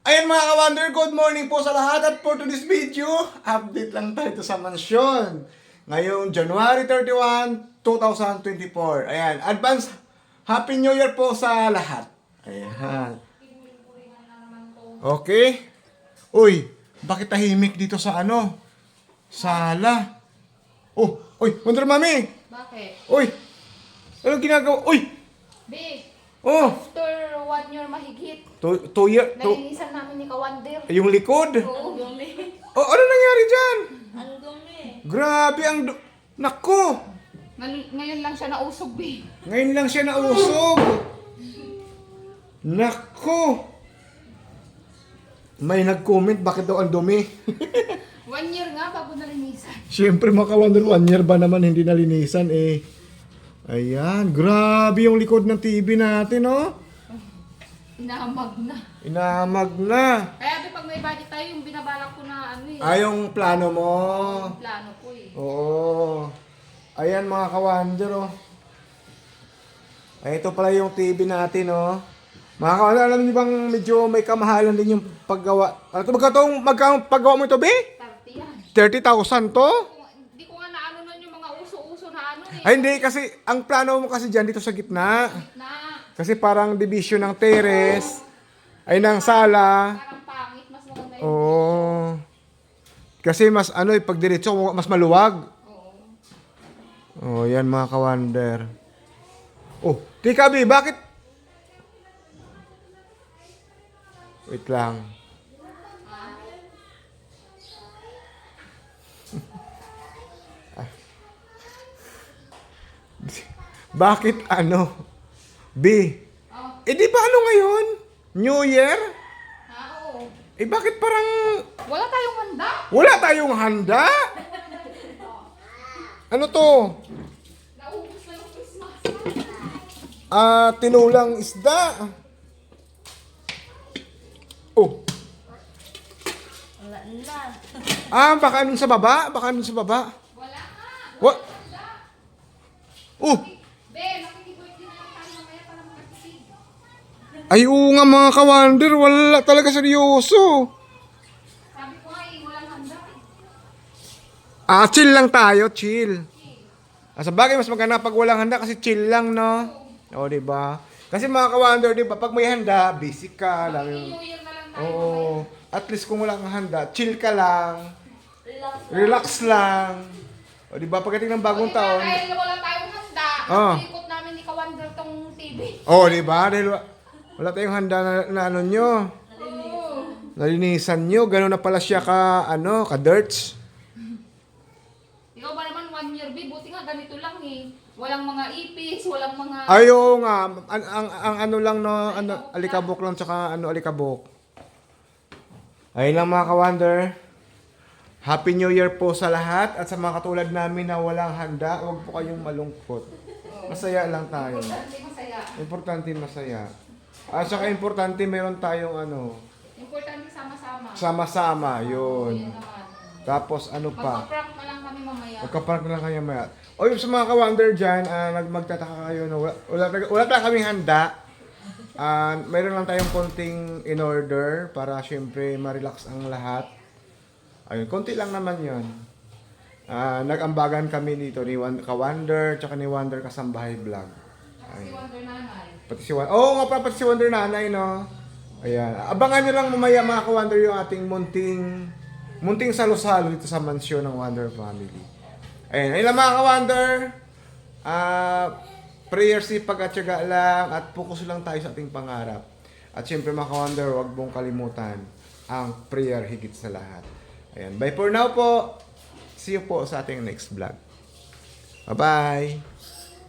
Ayan mga ka-wonder, good morning po sa lahat at for today's video, update lang tayo sa mansyon. Ngayong January 31, 2024. Ayan, advance Happy New Year po sa lahat. Ayan. Okay. Uy, bakit tahimik dito sa ano? Sala. Oh, uy, Wonder Mami. Bakit? Uy. Ano ginagawa? Uy. B, Oh, after one year mahigit, two, two year, two, nalinisan namin ni Kawander. yung likod. Oo, dumi. Oh, ano nangyari dyan? Ang dumi. Grabe ang... du- Nako! ngayon lang siya nausog, B. Ngayon lang siya nausog. Nako! May nag-comment bakit daw ang dumi. One year nga bago nalinisan. Siyempre maka-wonder one year ba naman hindi nalinisan eh. Ayan, grabe yung likod ng TV natin, oh. Inahamag na. Inamag na. Kaya B, pag may budget tayo, yung binabalak ko na ano eh. Ah, yung plano mo. Yung plano ko eh. Oo. Ayan mga ka-wonder, oh. Ay, ito pala yung TV natin, oh. Mga ka-wonder, alam niyo bang medyo may kamahalan din yung paggawa. Ano to, magkatong, magkang paggawa mo ito, be? 30 yan. 30,000 to? Hindi ko nga naano nun yung mga uso-uso na ano eh. Ay, hindi, kasi ang plano mo kasi dyan dito sa gitna. Na, Kasi parang division ng terrace, ay ng sala. parang pangit, mas maganda yun. Oo. Kasi mas ano, eh, pag diretso, mas maluwag. Oo. Oh, yan mga ka-wonder. Oh, Tika B, bakit? Wait lang. Bakit ano? B, Oh, eh di ba ano ngayon? New Year? ah, oo. Eh bakit parang Wala tayong handa. wala tayong handa? Ano to? Naubos na yung Christmas. Ah, tinulang isda. Oh. Wala na. Ah, baka nun sa baba? Baka nun sa baba? Wala nga. What? Oh. Lang tayo. Ay, oo nga mga kawander. Wala talaga seryoso. Sabi ko nga eh, walang handa. Ah, chill lang tayo. Chill. Ah, sa bagay, mas maganda pag walang handa kasi chill lang, no? O, di ba? Kasi mga kawander, di ba? Pag may handa, busy ka. Lang lang tayo. Oo. At least kung walang handa, chill ka lang. Relax. Relax lang. O, di ba? Pagdating ng bagong Diba, taon. Dahil wala tayong Ah. ikot namin ni Kawander tong TV. Oh, di ba? Dahil wa- wala tayong handa na, na ano nyo. Oo. Nalinisan nyo. Gano'n na pala siya ka, ano, ka dirts. Ikaw ba naman one year, B? Buti nga ganito lang eh. Walang mga ipis, walang mga... Ayo nga. Ang, ang, ang ano lang, no, ano, alikabok lang, tsaka ano, alikabok. Ayun lang mga ka-wonder. Happy New Year po sa lahat at sa mga katulad namin na walang handa, huwag po kayong malungkot. Masaya lang tayo. Importante masaya. Importante masaya. At saka importante meron tayong ano, Importante sama-sama. sama-sama, yun. naman. Tapos ano pa? Magpa-prank na lang kami mamaya. Magkapark na lang kayo maya. O yung sa mga ka-wonder dyan, ah, nag magtataka kayo na wala, wala, talaga- wala talaga kaming handa. Ah, mayroon lang tayong konting in order para syempre ma-relax ang lahat. Ayun, konti lang naman yon. Ah, nag-ambagan kami dito ni Wan- Ka-Wonder, tsaka ni Wonder Kasambahay Vlog. Si Wonder Nanay. Pati si Wonder, oo nga pala, pati si Wonder Nanay, no? Ayan. Abangan nyo lang mamaya mga ka-Wonder yung ating munting, munting salo-salo dito sa mansyon ng Wonder Family. Ayan. Ayun lang mga ka-Wonder. Ah, prayer si pagkatsaga lang at focus lang tayo sa ating pangarap. At syempre mga ka-Wonder, huwag mong kalimutan ang prayer higit sa lahat. Ayan. Bye for now po. See you po sa ating next vlog. Bye-bye.